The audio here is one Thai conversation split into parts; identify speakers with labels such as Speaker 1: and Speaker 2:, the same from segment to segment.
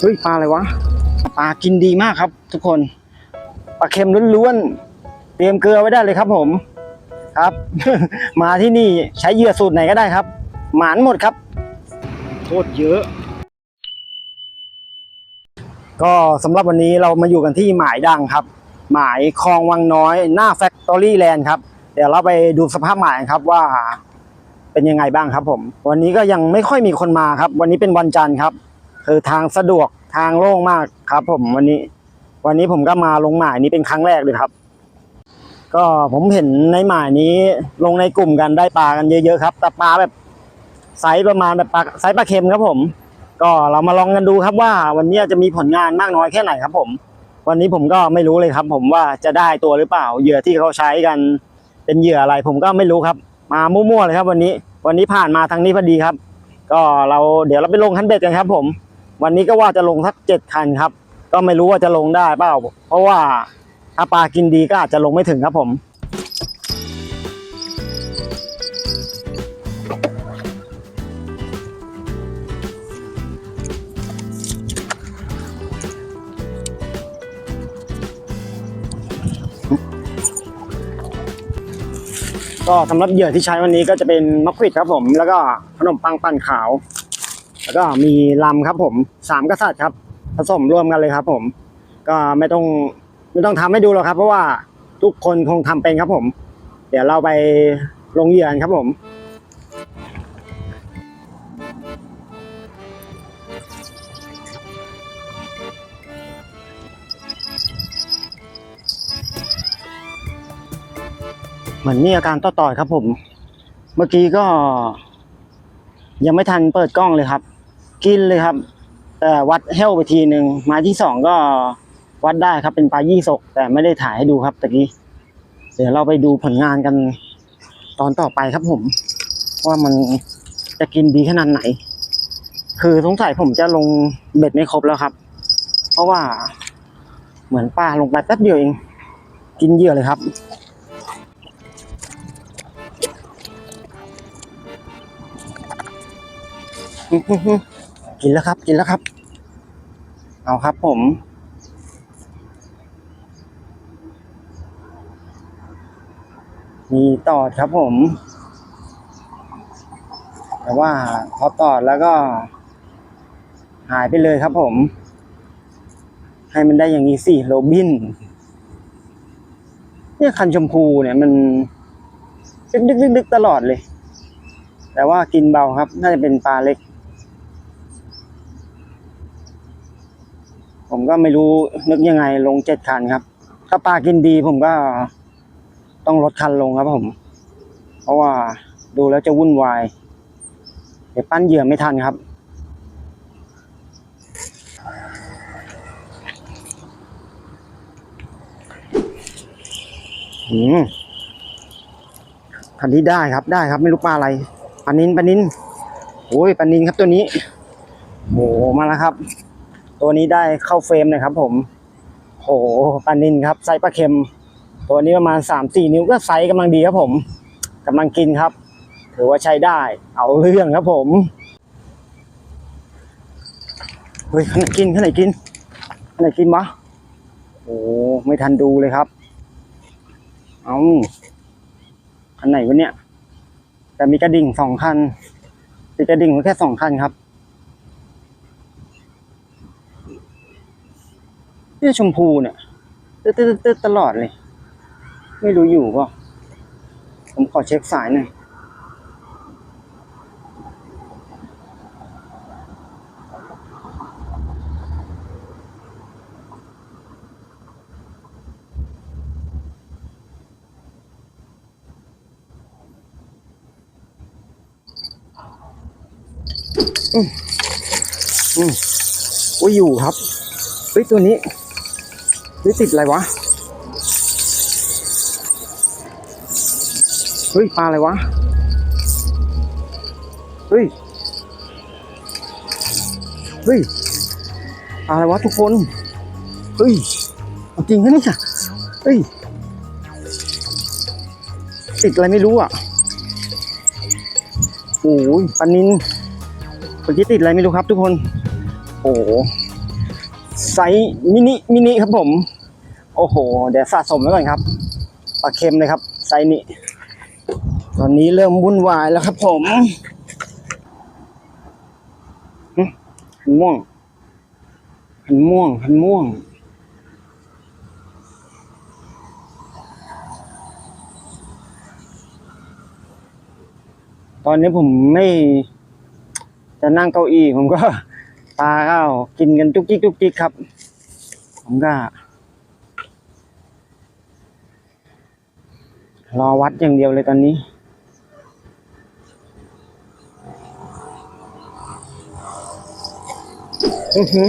Speaker 1: เฮ้ยปลาอะไรวะปลากินดีมากครับ ทุกคนปลาเค็มล้วนๆเตรียมเกลือไว้ได้เลยครับ ผมครับ มาที่นี่ใช้เหยื่อสูตรไหนก็ได้ครับ หมานหมดครับโคตรเยอะ ก็สำหรับวันนี้เรามาอยู่กันที่หมายดังครับ หมายคลองวังน้อยหน้าแฟคทอรี่แลนด์ครับ เดี๋ยวเราไปดูสภาพหมายครับว่าเป็นยังไงบ้างครับผม วันนี้ก็ยังไม่ค่อยมีคนมาครับ วันนี้เป็นวันจันทร์ครับ คือทางสะดวกทางโล่งมากครับ ผมวันนี้ วันนี้ผมก็มาลงหมายนี้เป็นครั้งแรกเลยครับ ก็ผมเห็นในหมายนี้ลงในกลุ่มกันได้ปลากันเยอะๆครับ แต่ปลาแบบไซส์ประมาณแบบปลาไซส์ปลาเค็มครับผม ก็เรามาลองกันดูครับว่า วันนี้จะมีผลงานมากน้อยแค่ไหนครับ ผม วันนี้ผมก็ไม่รู้เลยครับ ผมว่าจะได้ตัวหรือเปล่า เหยื่อที่เขาใช้กันเป็นเหยื่ออะไร ผมก็ไม่รู้ครับ มามั่วๆเลยครับ วันนี้ วันนี้ผ่านมาทางนี้พอดีครับ ก็เราเดี๋ยวเราไปลงคันเบ็ดกันครับ ผม วันนี้ก็ว่าจะลงสักเจ็ดคันครับ ก็ไม่รู้ว่าจะลงได้เปล่า เพราะว่าถ้าปลากินดีก็อาจจะลงไม่ถึงครับผมก็สำหรับเหยื่อที่ใช้วันนี้ก็จะเป็นมะขวิดครับผม แล้วก็ขนมปังปั่นขาว แล้วก็มีลำครับผมสามกษัตริย์ครับ ผสมรวมกันเลยครับ ผม ก็ไม่ต้องไม่ต้องทำให้ดูหรอกครับ เพราะว่าทุกคนคงทำเป็นครับผม เดี๋ยวเราไปลงเหยื่อกันครับผมเหมือนมีอาการต่อๆครับผม เมื่อกี้ก็ยังไม่ทันเปิดกล้องเลยครับ กินเลยครับแต่วัดเฮลไปทีหนึ่งไม้ที่สองก็วัดได้ครับเป็นปลายี่สก แต่ไม่ได้ถ่ายให้ดูครับตะกี้เดี๋ยวเราไปดูผลงานกันตอนต่อไปครับผม ว่ามันจะกินดีขนาดไหน คือสงสัยผมจะลงเบ็ดไม่ครบแล้วครับ เพราะว่าเหมือนปลาลงไปแป๊บเดียวเอง กินเยื่อเลยครับอือ กินแล้วครับ กินแล้วครับ เอาครับผม มีตอดครับผม แต่ว่าพอตอดแล้วก็ หายไปเลยครับผม ให้มันได้อย่างนี้สิโรบิน เนี่ยคันชมพูเนี่ยมันดึกดึกดึกตลอดเลย แต่ว่ากินเบาครับ น่าจะเป็นปลาเล็ก ผมก็ไม่รู้นึกยังไงลงเจ็ดคันครับ ถ้าปลากินดีผมก็ต้องลดคันลงครับผม เพราะว่าดูแล้วจะวุ่นวายเดี๋ยวปั้นเหยื่อไม่ทันครับ อืมคันนี้ได้ครับได้ครับ ไม่รู้ปลาอะไรปลานินปลานินโอ้ยปลานินครับตัวนี้โอ้มาแล้วครับ ตัวนี้ได้เข้าเฟรมเลยครับ ผมโหปลานินครับไซส์ปลาเค็ม ตัวนี้ประมาณสามสี่นิ้วก็ไซส์กำลังดีครับ ผมกำลังกินครับ ถือว่าใช้ได้ เอาเรื่องครับ ผมเฮ้ยขนาดกินขนาดกินขนาดกินวะโอ้ไม่ทันดูเลยครับ เอาอันไหนวะเนี่ย แต่มีกระดิ่งสองคันมีกระดิ่งแค่สองคันครับ เนี่ยชมพูเนี่ยตึ๊ดตึ๊ดตึ๊ดตลอดเลย ไม่รู้อยู่ป่ะผมขอเช็คสายหน่อยอืมอืมโอ้อยู่ครับเฮ้ยตัวนี้ เฮ้ยติดอะไรวะ เฮ้ย ปลาอะไรวะ เฮ้ย เฮ้ย ปลาอะไรวะทุกคน เฮ้ย จริงนะเนี่ยเฮ้ย ติดอะไรไม่รู้อะ โอ้ยปลานินเมื่อกี้ติดอะไรไม่รู้ครับทุกคน โอ้ ไซส์มินิมินิครับผม โอ้โห เดี๋ยวสะสมแล้วก่อนครับปลาเค็มเลยครับ ไซส์นี้ ตอนนี้เริ่มวุ่นวายแล้วครับผมหึหันม่วงหันม่วงหันม่วงตอนนี้ผมไม่จะนั่งเก้าอี้ผมก็ ปลาก็กินกันจุกจิกจุกจิกครับ ผมก็ รอวัดอย่างเดียวเลยตอนนี้ อือหือ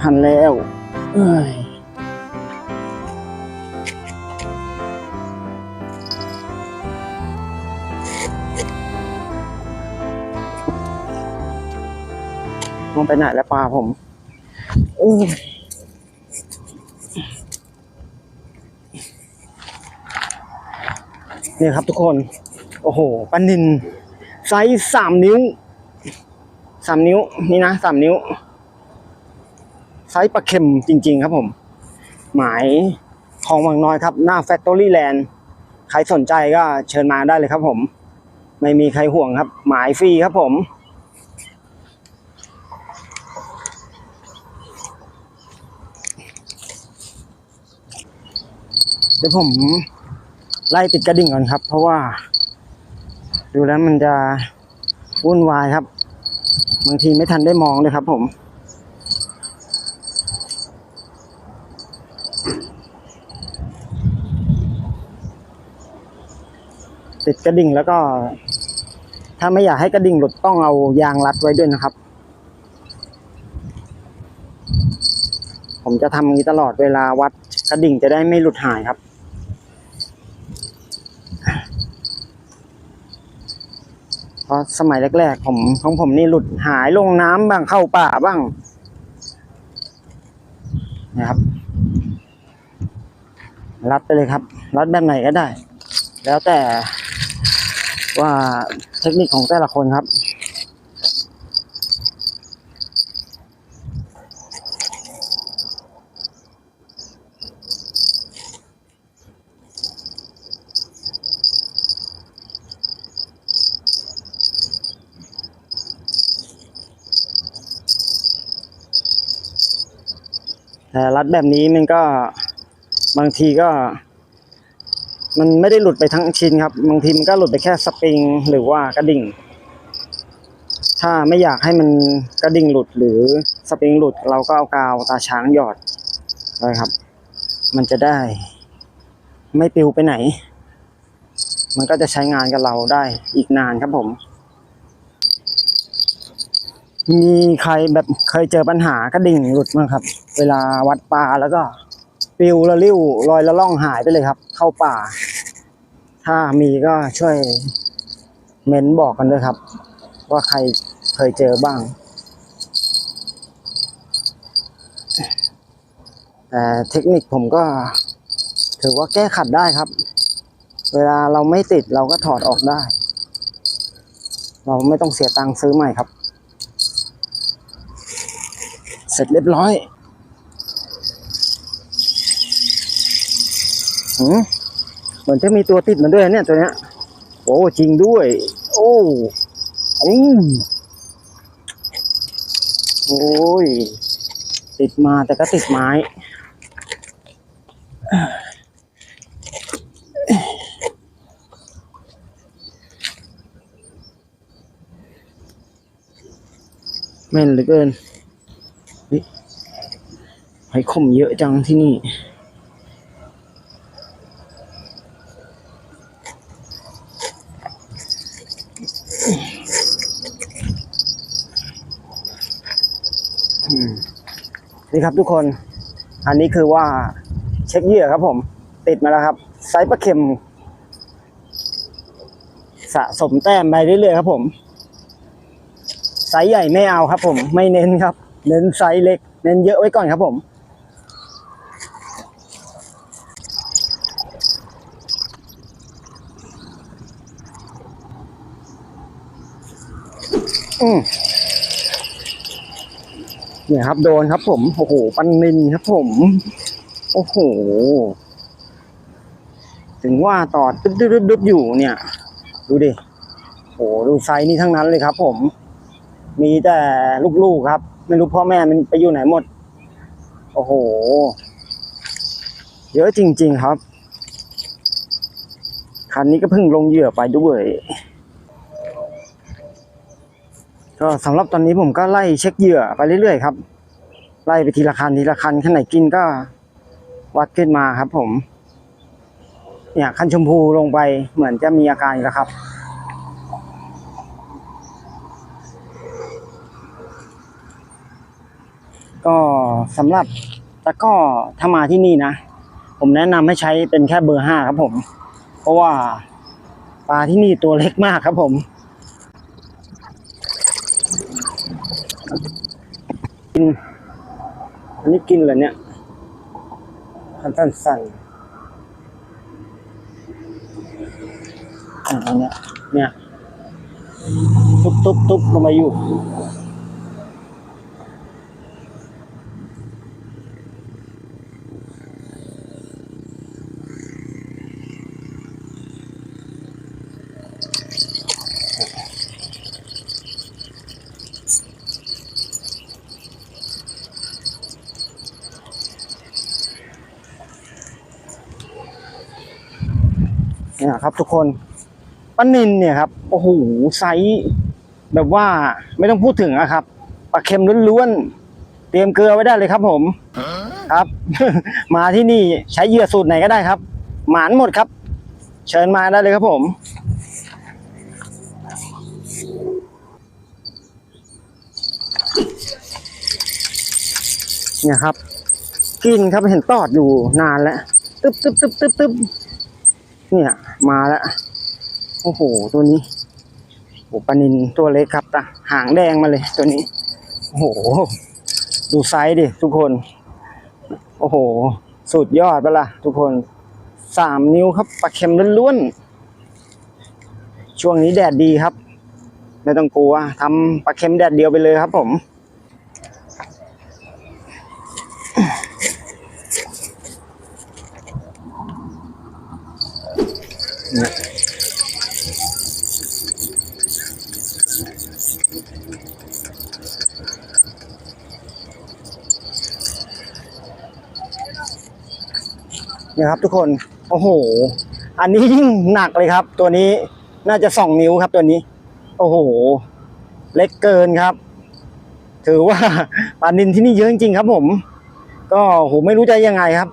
Speaker 1: พันแล้วเอ้ยมันไปไหนแล้วปลาผมอู้นี่ครับทุกคน โอ้โหปลานินไซส์สามนิ้วสามนิ้ว นี่นะสามนิ้ว ไซส์ปลาเข็มจริง ๆ ครับผม หมายของวังน้อยครับ หน้าแฟคทอรี่แลนด์ใครสนใจก็เชิญมาได้เลยครับผม ไม่มีใครห่วงครับ หมายฟรีครับผม เดี๋ยวผมไล่ติดกระดิ่งก่อนครับ เพราะว่า ดูแล้วมันจะวุ่นวายครับ บางทีไม่ทันได้มองเลยครับผม กระดิ่งแล้วก็ ถ้าไม่อยากให้กระดิ่งหลุดต้องเอายางรัดไว้ด้วยนะครับ ผมจะทำอย่างนี้ตลอดเวลาวัดกระดิ่งจะได้ไม่หลุดหายครับเพราะสมัยแรกๆผมของผมนี่หลุดหายลงน้ำบ้างเข้าป่าบ้างนะครับรัดไปเลยครับรัดแบบไหนก็ได้ แล้วแต่ ว่าเทคนิคของแต่ละคนครับ แต่รัดแบบนี้มันก็บางทีก็ มันไม่ได้หลุดไปทั้งชิ้นครับบางทีมันก็หลุดไปแค่สปริงหรือว่ากระดิ่ง ถ้าไม่อยากให้มันกระดิ่งหลุดหรือสปริงหลุด เราก็เอากาวตาช้างหยอดไว้ครับ มันจะได้ ไม่ปลิวไปไหน มันก็จะใช้งานกับเราได้อีกนานครับผม มีใครแบบเคยเจอปัญหากระดิ่งหลุดมั้งครับ เวลาวัดปลาแล้วก็ปลิวละลิ้วลอยละล่องหายไปเลยครับ เข้าป่า ถ้ามีก็ช่วยเม้นบอกกันด้วยครับ ว่าใครเคยเจอบ้าง แต่เทคนิคผมก็ถือว่าแก้ขัดได้ครับ เวลาเราไม่ติดเราก็ถอดออกได้ เราไม่ต้องเสียตังค์ซื้อใหม่ครับ เสร็จเรียบร้อย หืม มือนจะมีตัวติดมันด้วยเนี่ยตัวเนี้ย โอ้จริงด้วย โอ้อืมโอ้ย ติดมาแต่ก็ติดไม้แม่นเหลือเกินหอยขมเยอะจังที่นี่ นี่ครับทุกคน อันนี้คือว่าเช็คเหยื่อครับผม ติดมาแล้วครับ ไซส์ปลาเข็ม สะสมแต้มไปเรื่อยๆครับผมไซส์ใหญ่ไม่เอาครับผม ไม่เน้นครับ เน้นไซส์เล็ก เน้นเยอะไว้ก่อนครับผม เนี่ยครับ โดนครับ ผมโอ้โหปันนินครับ ผม โอ้โหถึงว่าต่อดึ๊บดึ๊บดึ๊บดึ๊บอยู่เนี่ย ดูดิโอ้โหดูไซส์นี่ทั้งนั้นเลยครับ ผม มีแต่ลูกๆครับ ไม่รู้พ่อแม่มันไปอยู่ไหนหมด โอ้โห เยอะจริง ๆครับ คันนี้ก็เพิ่งลงเหยื่อไปด้วย ก็สำหรับตอนนี้ผมก็ไล่เช็คเหยื่อไปเรื่อยๆครับ ไล่ไปทีละคันทีละคันคันไหนกินก็วัดขึ้นมาครับผม เนี่ยคันชมพูลงไปเหมือนจะมีอาการแล้วครับก็สำหรับตะกร้อถ้ามาที่นี่นะ ผมแนะนำให้ใช้เป็นแค่เบอร์ห้าครับผม เพราะว่าปลาที่นี่ตัวเล็กมากครับผม กิน อันนี้กินเหรอเนี่ยคันสั้นๆอะอันเนี้ยเนี่ย ตุ๊บตุ๊บตุ๊บลงมาอยู่ นี่ยครับ ทุกคนป้านินเนี่ยครับโอ้โหไซส์แบบว่าไม่ต้องพูดถึงอะครับปลาเค็มล้วนๆเตรียมเกลือไว้ได้เลยครับ ผมครับ มาที่นี่ใช้เหยื่อสูตรไหนก็ได้ครับ หมานหมดครับ เชิญมาได้เลยครับผมเนี่ยครับ กินครับเห็นตอดอยู่นานแล้วตึ๊บตึ๊บตึ๊บตึ๊บตึ๊บเนี่ย มาแล้ว โอ้โห ตัวนี้โอ้ปนินตัวเล็กครับตาหางแดงมาเลยตัวนี้ โอ้โห ดูไซส์ดิทุกคน โอ้โห สุดยอดปล่ะทุกคน สามนิ้วครับปลาเค็มล้วนๆ ช่วงนี้แดดดีครับ ไม่ต้องกลัวทำปลาเค็มแดดเดียวไปเลยครับผม นี่ยครับทุกคนโอ้โห อันนี้ยิ่งหนักเลยครับ ตัวนี้น่าจะสองนิ้วครับตัวนี้ โอ้โห เล็กเกินครับ ถือว่าปลานินที่นี่เยอะจริงๆครับ ผม ก็โหไม่รู้จะยังไงครับ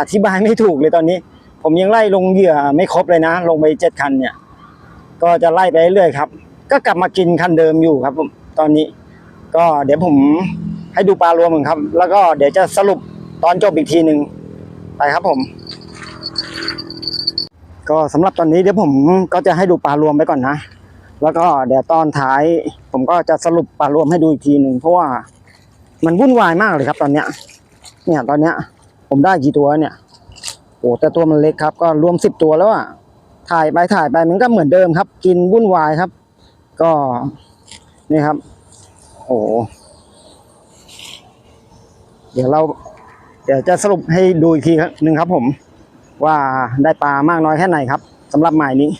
Speaker 1: อธิบายไม่ถูกเลยตอนนี้ ผมยังไล่ลงเหยื่อไม่ครบเลยนะ ลงไปเจ็ดคันเนี่ย ก็จะไล่ไปเรื่อยครับ ก็กลับมากินคันเดิมอยู่ครับ ผมตอนนี้ ก็เดี๋ยวผมให้ดูปลารวมก่อนครับ แล้วก็เดี๋ยวจะสรุปตอนจบอีกทีหนึ่งไปครับผม ก็สำหรับตอนนี้เดี๋ยวผมก็จะให้ดูปลารวมไปก่อนนะ แล้วก็เดี๋ยวตอนท้าย ผมก็จะสรุปปลารวมให้ดูอีกทีหนึ่งเพราะว่ามันวุ่นวายมากเลยครับตอนเนี้ย เนี่ยตอนเนี้ย ผมได้กี่ตัวเนี่ยโอ้แต่ตัวมันเล็กครับ ก็รวมสิบตัวแล้วอะถ่ายไปถ่ายไปมันก็เหมือนเดิมครับ กินวุ่นวายครับ ก็นี่ครับ โอ้เดี๋ยวเรา เดี๋ยวจะสรุปให้ดูอีกทีหนึ่งครับผม ว่าได้ปลามากน้อยแค่ไหนครับสำหรับหมายนี้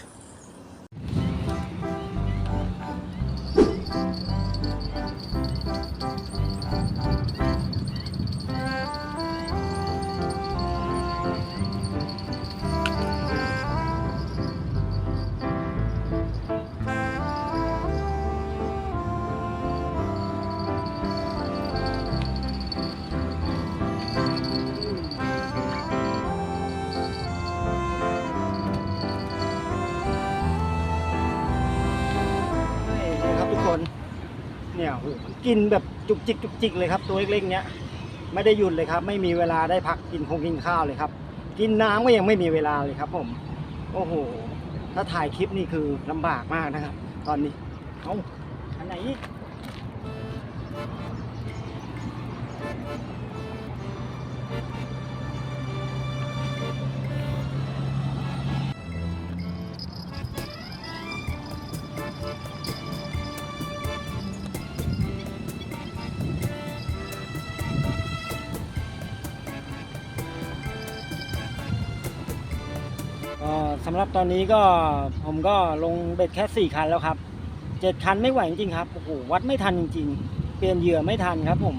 Speaker 1: กินแบบจุกจิกจุกจิกเลยครับ ตัวเล็กๆเนี้ยไม่ได้หยุดเลยครับ ไม่มีเวลาได้พักกินคงกินข้าวเลยครับ กินน้ำก็ยังไม่มีเวลาเลยครับ ผม โอ้โห ถ้าถ่ายคลิปนี่คือลำบากมากนะครับ ตอนนี้เอาอันไหนอีกำหรับตอนนี้ก็ผมก็ลงเบ็ดแค่สี่คันแล้วครับเจ็ดคันไม่ไหวจริงๆครับโอ้โหวัดไม่ทันจริง ๆ เปลี่ยนเหยื่อไม่ทันครับ ผม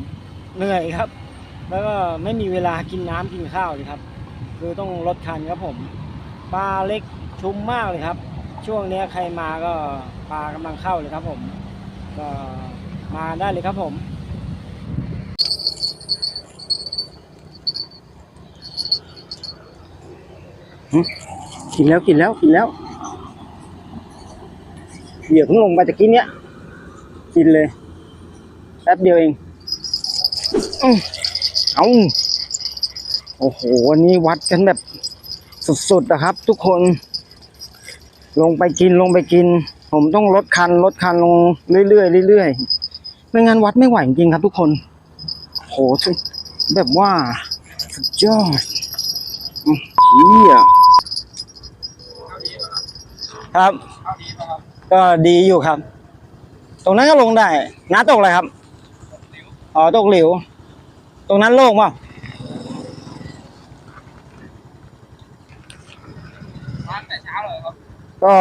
Speaker 1: เหนื่อยครับ แล้วก็ไม่มีเวลากินน้ำกินข้าวเลยครับ คือต้องลดคันครับผมปลาเล็กชุมมากเลยครับ ช่วงนี้ใครมาก็ปลากำลังเข้าเลยครับ ผมก็มาได้เลยครับผม กินแล้วกินแล้วกินแล้วเหยื่อเพิ่งลงไปตะกี้เนี้ยกินเลยแป๊บเดียวเองอื้อเอาโอ้โหวันนี้วัดกันแบบสุดๆนะครับ ทุกคน ลงไปกินลงไปกิน ผมต้องลดคันลดคันลงเรื่อยๆเรื่อยๆไม่งั้นวัดไม่ไหวจริงๆครับ ทุกคนโหสุดแบบว่าสุดยอดอื้อเหี้ย ครับ ก็ดีอยู่ครับ ตรงนั้นก็ลงได้น้าตกอะไรครับอ๋อตกหลิว ตรงนั้นโล่งเปล่า
Speaker 2: มาแต่เช้าเลยครับ
Speaker 1: ก็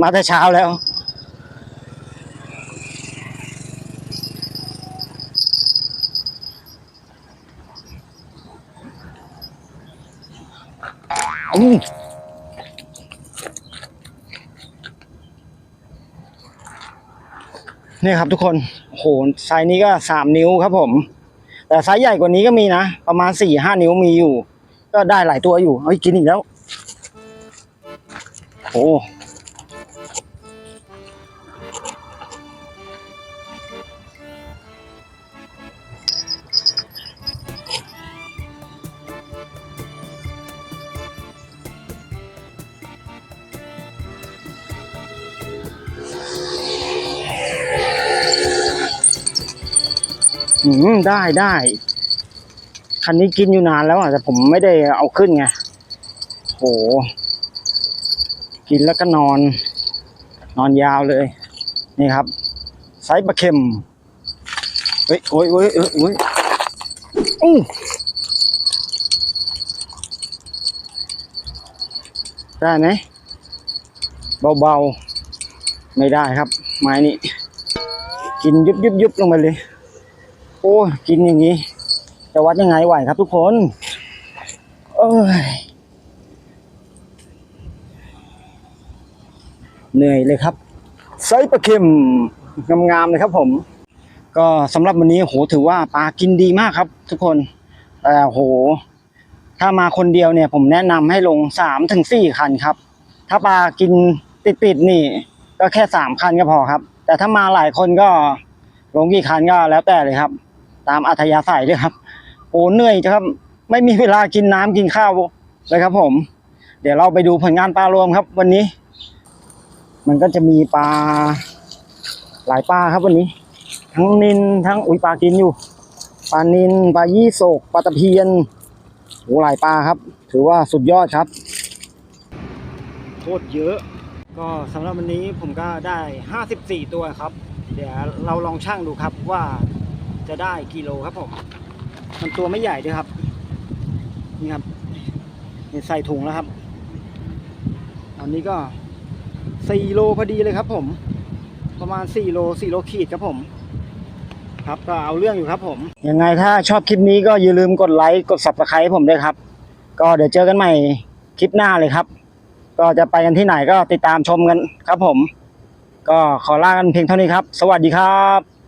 Speaker 1: มาแต่เช้าแล้ว อืม นี่ครับทุกคนโอ้โหไซส์นี้ก็สามนิ้วครับผม แต่ไซส์ใหญ่กว่านี้ก็มีนะ ประมาณสี่ห้านิ้วมีอยู่ ก็ได้หลายตัวอยู่เฮ้ยกินอีกแล้วโอ้ อืมได้ได้คันนี้กินอยู่นานแล้วอะแต่ผมไม่ได้เอาขึ้นไงโหกินแล้วก็นอน นอนยาวเลย นี่ครับไซส์ปลาเค็มเฮ้ยโอ้ยโอ้ยเอ้ยโอ้ยอู้ได้ไหมเบาๆ ไม่ได้ครับ ไม้นี้ กินยุบยุบยุบลงไปเลย โอ้กินอย่างนี้ จะวัดยังไงไหวครับทุกคนเอ้ยเหนื่อยเลยครับไซปลาเค็มงามๆเลยครับผม ก็สำหรับวันนี้โหถือว่าปลากินดีมากครับ ทุกคนแต่โห ถ้ามาคนเดียวเนี่ย ผมแนะนำให้ลงสามถึงสี่คันครับ ถ้าปลากินติดๆนี่ ก็แค่สามคันก็พอครับ แต่ถ้ามาหลายคนก็ลงกี่คันก็แล้วแต่เลยครับ ตามอัธยาศัยเลยครับโอ้เหนื่อยจ้ะครับ ไม่มีเวลากินน้ำกินข้าวเลยครับ ผม เดี๋ยวเราไปดูผลงานปลารวมครับ วันนี้ มันก็จะมีปลาหลายปลาครับวันนี้ ทั้งนินทั้งอุ้ยปลากินอยู่ปลานินปลายี่โศกปลาตะเพียนโอ้หลายปลาครับ ถือว่าสุดยอดครับโคตรเยอะ ก็สำหรับวันนี้ผมก็ได้ห้าสิบสี่ตัวครับ เดี๋ยวเราลองชั่งดูครับว่า จะได้กิโลครับผมมันตัวไม่ใหญ่ด้วยครับ นี่ครับนี่ใส่ถุงแล้วครับ อันนี้ก็สี่โลพอดีเลยครับ ผม ประมาณสี่โลสี่โลขีดครับผม ครับก็เอาเรื่องอยู่ครับผม ยังไงถ้าชอบคลิปนี้ก็อย่าลืมกดไลค์กด subscribe ให้ผมด้วยครับ ก็เดี๋ยวเจอกันใหม่คลิปหน้าเลยครับ ก็จะไปกันที่ไหนก็ติดตามชมกันครับผม ก็ขอลากันเพียงเท่านี้ครับ สวัสดีครับ